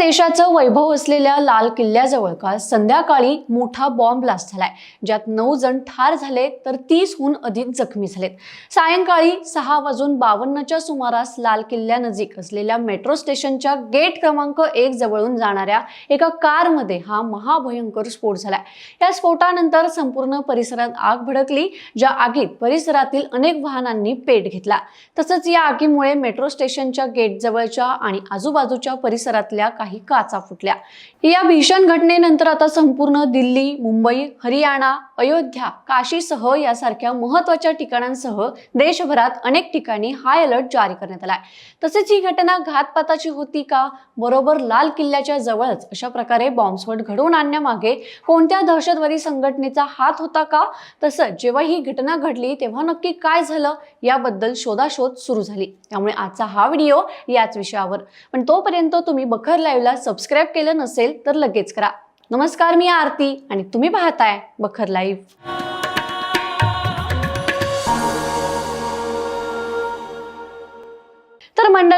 देशाचं वैभव असलेल्या लाल किल्ल्याजवळ काल संध्याकाळी मोठा बॉम्ब ब्लास्ट झालाय. ज्यात नऊ जण ठार झाले तर तीसहून अधिक जखमी झालेत. सायंकाळी सहा वाजून बावन्नच्या सुमारास लाल किल्ल्यानजीक असलेल्या मेट्रो स्टेशनच्या गेट क्रमांक एक जवळून जाणाऱ्या एका कारमध्ये हा महाभयंकर स्फोट झालाय. या स्फोटानंतर संपूर्ण परिसरात आग भडकली ज्या आगीत परिसरातील अनेक वाहनांनी पेट घेतला. तसंच या आगीमुळे मेट्रो स्टेशनच्या गेट जवळच्या आणि आजूबाजूच्या परिसरातल्या काही काचा फुटल्या. या भीषण घटनेनंतर आता संपूर्ण दिल्ली मुंबई हरियाणा अयोध्या काशीसह यासारख्या महत्त्वाच्या ठिकाणांसह देशभरात अनेक ठिकाणी हाय अलर्ट जारी करण्यात आला आहे तसेच ही घटना घातपाताची होती का? बरोबर लाल किल्ल्याच्या जवळच अशा प्रकारे बॉम्बस्फोट घडवून आणण्यामागे कोणत्या दहशतवादी संघटनेचा हात होता का? तसंच जेव्हा ही घटना घडली तेव्हा नक्की काय झालं? याबद्दल शोधाशोध सुरू झाली. त्यामुळे आजचा हा व्हिडिओ याच विषयावर. पण तोपर्यंत तुम्ही बखर लाईव्हला सबस्क्राईब केलं नसेल तर लगेच करा. नमस्कार मी आरती आणि तुम्ही पाहताय बखर लाईव्ह.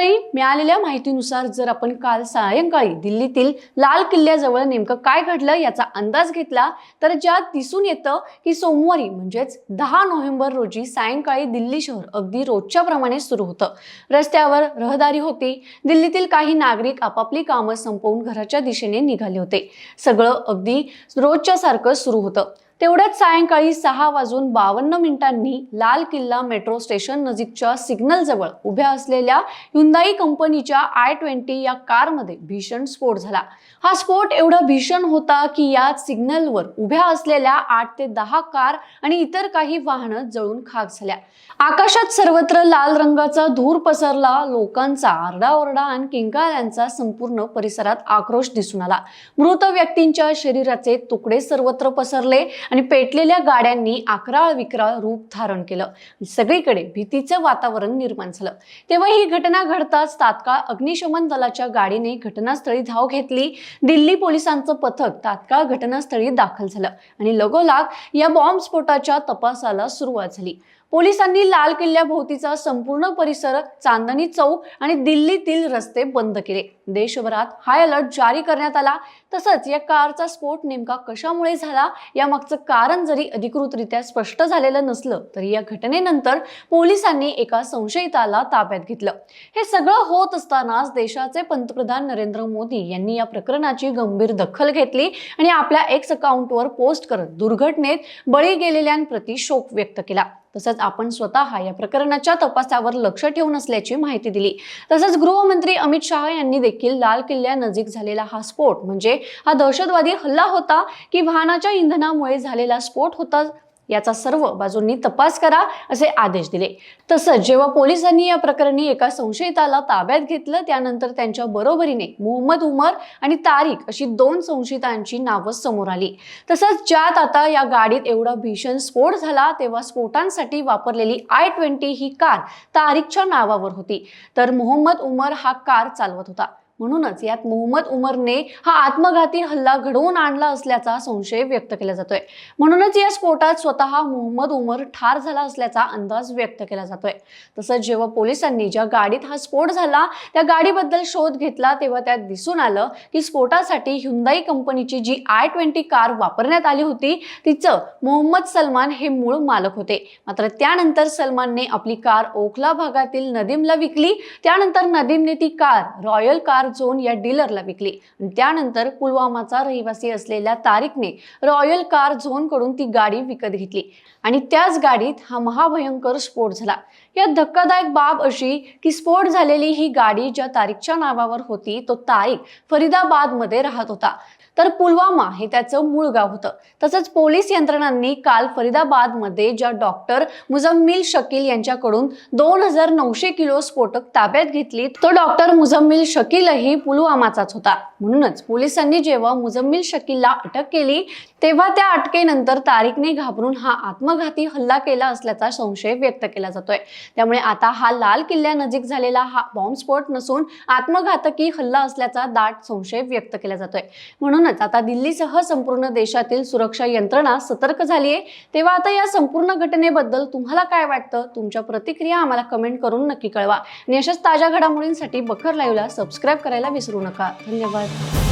तर मिळालेल्या माहितीनुसार जर आपण काल सायंकाळी दिल्लीतील लाल किल्ल्याजवळ नेमकं काय घडलं याचा अंदाज घेतला तर ज्यात दिसून येतं की सोमवारी म्हणजेच दहा नोव्हेंबर रोजी सायंकाळी दिल्ली शहर अगदी रोजच्या प्रमाणे सुरू होतं. रस्त्यावर रहदारी होती. दिल्लीतील काही नागरिक आपापली कामं संपवून घराच्या दिशेने निघाले होते. सगळं अगदी रोजच्या सारखं सुरू होतं. तेवढ्याच सायंकाळी सहा वाजून बावन्न मिनिटांनी लाल किल्ला मेट्रो स्टेशन नजीकच्या सिग्नल जवळ उभ्या असलेल्या हुंदाई कंपनीच्या आय ट्वेंटी या कारमध्ये भीषण स्फोट झाला. हा स्फोट एवढा भीषण होता की या सिग्नलवर उभ्या असलेल्या आठ ते दहा कार आणि इतर काही वाहनं जळून खाक झाल्या. आकाशात सर्वत्र लाल रंगाचा धूर पसरला लोकांचा आरडाओरडा आणि किंकाळ्यांचा संपूर्ण परिसरात आक्रोश दिसून आला. मृत व्यक्तींच्या शरीराचे तुकडे सर्वत्र पसरले आणि पेटलेल्या गाड्यांनी अकराळ विक्राळ रूप धारण केलं. सगळीकडे भीतीचं वातावरण निर्माण झालं. तेव्हा ही घटना घडताच तात्काळ अग्निशमन दलाच्या गाडीने घटनास्थळी धाव घेतली. दिल्ली पोलिसांचं पथक तात्काळ घटनास्थळी दाखल झालं आणि लगोलाग या बॉम्बस्फोटाच्या तपासाला सुरुवात झाली. पोलिसांनी लाल किल्ल्याभोवतीचा संपूर्ण परिसर चांदणी चौक आणि दिल्लीतील रस्ते बंद केले. देशभरात हाय अलर्ट जारी करण्यात आला. तसंच या कारचा स्फोट नेमका कशामुळे झाला? यामागचं कारण जरी अधिकृतरित्या स्पष्ट झालेलं नसलं तरी या घटनेनंतर पोलिसांनी एका संशयिताला ताब्यात घेतलं. हे सगळं होत असतानाच देशाचे पंतप्रधान नरेंद्र मोदी यांनी या प्रकरणाची गंभीर दखल घेतली आणि आपल्या एक्स अकाउंटवर पोस्ट करत दुर्घटनेत बळी गेलेल्यांप्रती शोक व्यक्त केला. तसंच आपण स्वतः या प्रकरणाच्या तपासावर लक्ष ठेवून असल्याची माहिती दिली. तसंच गृहमंत्री अमित शहा यांनी देखील लाल किल्ल्यानजीक झालेला हा स्फोट म्हणजे हा दहशतवादी हल्ला होता की वाहनाच्या इंधनामुळे झालेला स्फोट होता याचा सर्व बाजूंनी तपास करा असे आदेश दिले. तसंच जेव्हा पोलिसांनी या प्रकरणी एका संशयिताला ताब्यात घेतलं त्यानंतर त्यांच्या बरोबरीने मोहम्मद उमर आणि तारिक अशी दोन संशयितांची नावं समोर आली. तसंच ज्यात आता या गाडीत एवढा भीषण स्फोट झाला तेव्हा स्फोटांसाठी वापरलेली आय ट्वेंटी ही कार तारिकच्या नावावर होती. तर मोहम्मद उमर हा कार चालवत होता. म्हणूनच यात मोहम्मद उमरने हा आत्मघाती हल्ला घडवून आणला असल्याचा संशय व्यक्त केला जातोय. म्हणूनच या स्फोटात स्वतः मोहम्मद उमर ठार झाला असल्याचा अंदाज व्यक्त केला जातोय. तसंच जेव्हा पोलिसांनी ज्या गाडीत हा स्फोट झाला त्या गाडीबद्दल शोध घेतला तेव्हा त्यात दिसून आलं की स्फोटासाठी हुंदाई कंपनीची जी आय ट्वेंटी कार वापरण्यात आली होती तिचं मोहम्मद सलमान हे मूळ मालक होते. मात्र त्यानंतर सलमानने आपली कार ओखला भागातील नदीमला विकली. त्यानंतर नदीमने ती कार रॉयल कार झोन या डीलरला विकली. त्यानंतर पुलवामाचा रहिवासी असलेल्या तारिकने रॉयल कार झोनकडून ती गाडी विकत घेतली. आणि त्याच गाडीत हा महाभयंकर स्फोट झाला. या धक्कादायक बाब अशी की स्फोट झालेली ही गाडी ज्या तारीखच्या नावावर होती तो तारीख फरीदाबादमध्ये राहत होता. तर पुलवामा हे त्याचं मूळ गाव होतं. तसंच पोलीस यंत्रणांनी काल फरीदाबादमध्ये ज्या डॉक्टर मुजम्मिल शकील यांच्याकडून दोन हजार नऊशे किलो स्फोटक ताब्यात घेतली तो डॉक्टर मुजम्मिल शकीलही पुलवामाचाच होता. म्हणूनच पोलिसांनी जेव्हा मुजम्मिल शकीलला अटक केली तेव्हा त्या अटकेनंतर तारिकने घाबरून हा आत्मघाती हल्ला केला असल्याचा संशय व्यक्त केला जातोय. त्यामुळे आता हा लाल किल्ल्यानजीक झालेला हा बॉम्बस्फोट नसून आत्मघातकी हल्ला असल्याचा दाट संशय व्यक्त केला जातोय. म्हणूनच आता दिल्लीसह संपूर्ण देशातील सुरक्षा यंत्रणा सतर्क झाली आहे तेव्हा आता या संपूर्ण घटनेबद्दल तुम्हाला काय वाटतं? तुमच्या प्रतिक्रिया आम्हाला कमेंट करून नक्की कळवा. आणि अशाच ताज्या घडामोडींसाठी बखर लाईव्हला सबस्क्राईब करायला विसरू नका. धन्यवाद.